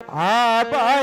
আবার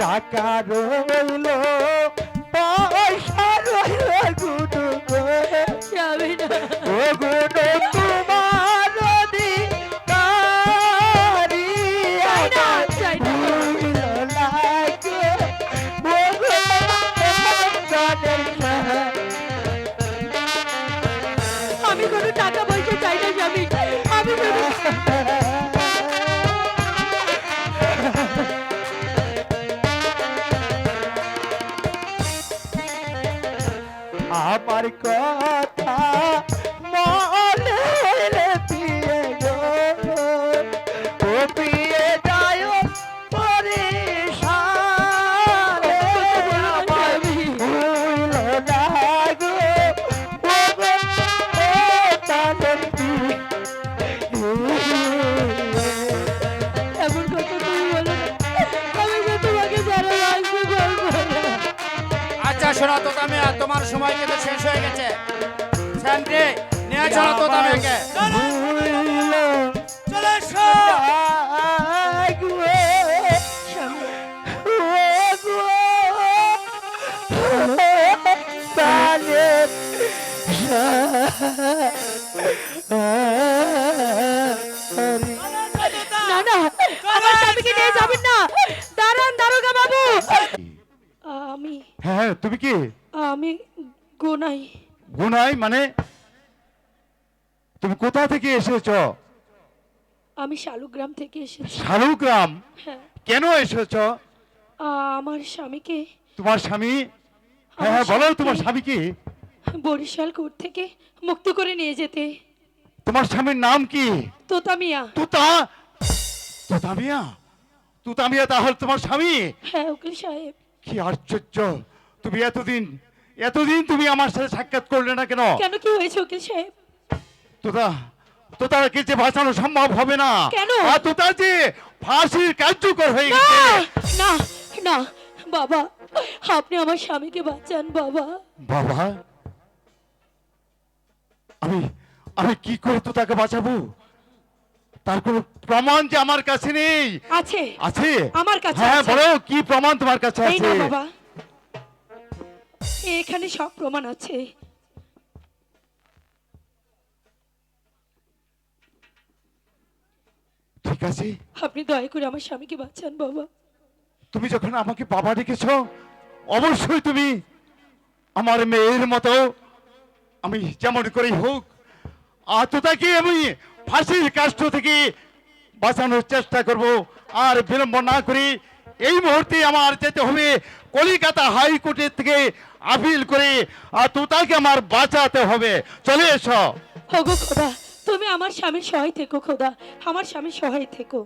টাকা রইল পয়সা রইল গুডু গো গুডু আমার কথা মনে আচ্ছা শোনা তো তামিয়া তোমার সময় কিন্তু শেষ হয়ে গেছে স্যান্ডি নিয়ে চলো তো তামিয়াকে ভুল চলে এসো লাগবে হ্যাঁ তুমি কি? আমি গোনাই। গুনাই মানে তুমি কোথা থেকে এসেছ? আমি শালুগ্রাম থেকে এসেছি। শালুগ্রাম? হ্যাঁ। কেন এসেছ? আমার স্বামীকে তোমার স্বামী? হ্যাঁ হ্যাঁ বলো তোমার স্বামী কি বরিশাল কোর্ট থেকে মুক্ত করে নিয়ে যেতে। তোমার স্বামীর নাম কি? তোতামিয়া। তুতা? তুতামিয়া? তুতামিয়া তাহলে তোমার স্বামী? হ্যাঁ উকিল সাহেব। কি আশ্চর্য। তুমি এতদিন এতদিন তুমি আমার সাথে সাক্ষাৎ করলে না কেন? কেন কি হয়েছে উকিল সাহেব? তোতা তোতাকে যে বাঁচানো সম্ভব হবে না। কেন? আর তোতা যে ফাঁসির কার্যকর হয়ে গেছে। না না বাবা আপনি আমার স্বামীকে বাঁচান বাবা। বাবা আমি আমি কি করে তোতাকে বাঁচাবো? তার কোনো প্রমাণ যে আমার কাছে নেই। আছে আছে? আমার কাছে হ্যাঁ বলো কি প্রমাণ তোমার কাছে আছে? না বাবা। এখানে সব প্রমাণ আছে। ঠিক আছে। আপনি দয়া করে আমার স্বামীকে বাঁচান বাবা। তুমি যখন আমাকে বাবা ডেকেছ অবশ্যই তুমি আমার মেয়ের মতো আমি যেমন করেই হোক আত্মতাকে আমি ফাঁসির কাষ্ট থেকে বাঁচানোর চেষ্টা করব। আর বিলম্ব না করে এই মুহূর্তে আমার যেতে হবে কলিকাতা হাইকোর্টের থেকে আপিল করে, আর তোতাকে আমার বাঁচাতে হবে। চলে এসো। খোদা, তুমি আমার স্বামীর সহায় থেকো খোদা, আমার স্বামীর সহায় থেকো।